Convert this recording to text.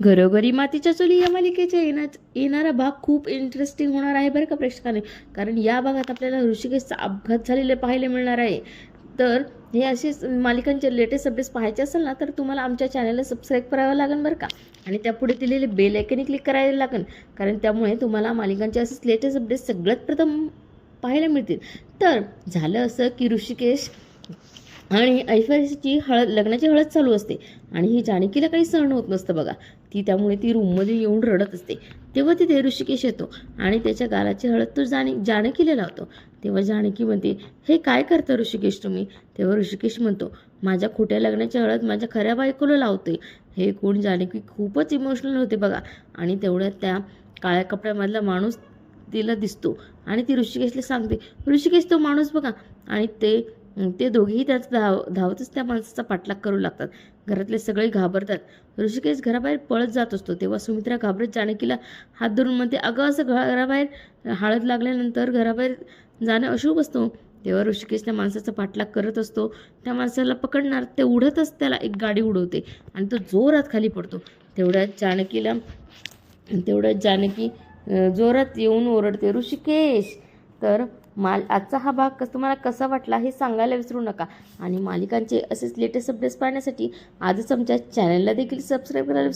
घरोघरी मातीच्या चुली या मालिकेच्या येण्या येणारा भाग खूप इंटरेस्टिंग होणार आहे बरं का प्रेक्षकाने. कारण या भागात आपल्याला ऋषिकेशचा अपघात झालेले पाहायला मिळणार आहे. तर हे असेच मालिकांचे लेटेस्ट अपडेट्स पाहायचे असेल ना तर तुम्हाला आमच्या चॅनलला सबस्क्राईब करावं लागेल बरं का. आणि त्यापुढे दिलेले बेल आयकनही क्लिक करायला लागेल. कारण त्यामुळे तुम्हाला मालिकांचे असेच लेटेस्ट अपडेट्स सगळ्यात प्रथम पाहायला मिळतील. तर झालं असं की ऋषिकेश आणि ऐश्वर्याची हळद लग्नाची हळद चालू असते. आणि ही जानकीला काही सहन होत नसतं बघा. ती त्यामुळे ती रूममध्ये येऊन रडत असते. तेव्हा तिथे ऋषिकेश येतो आणि त्याच्या गालाची हळद तो जाणी जानकीला लावतो. तेव्हा जानकी म्हणते हे काय करता ऋषिकेश तुम्ही? तेव्हा ऋषिकेश म्हणतो माझ्या खोट्या लग्नाची हळद माझ्या खऱ्या बायकोला लावते हे कोण जानकी खूपच इमोशनल होते बघा. आणि तेवढ्यात त्या काळ्या कपड्यामधला माणूस तिला दिसतो. आणि ती ऋषिकेशला सांगते ऋषिकेश तो माणूस बघा. आणि ते ते दोघेही त्याच धाव धावतच त्या माणसाचा पाठलाग करू लागतात. घरातले सगळे घाबरतात. ऋषिकेश घराबाहेर पळत जात असतो. तेव्हा सुमित्रा घाबरत जानकीला हात धरून म्हणते अगं असं घराबाहेर हळद लागल्यानंतर घराबाहेर जाणं अशुभ असतो. तेव्हा ऋषिकेश त्या माणसाचा पाठलाग करत असतो. त्या माणसाला पकडणार ते उडतच त्याला एक गाडी उडवते आणि तो जोरात खाली पडतो. तेवढ्यात जानकीला तेवढ्यात जानकी जोरात येऊन ओरडते ऋषिकेश! तर माल आजचा हा भाग कस तुम्हाला कसा वाटला हे सांगायला विसरू नका. आणि मालिकांचे असेच लेटेस्ट अपडेट्स पाहण्यासाठी आजच आमच्या चॅनलला देखील सबस्क्राईब करायला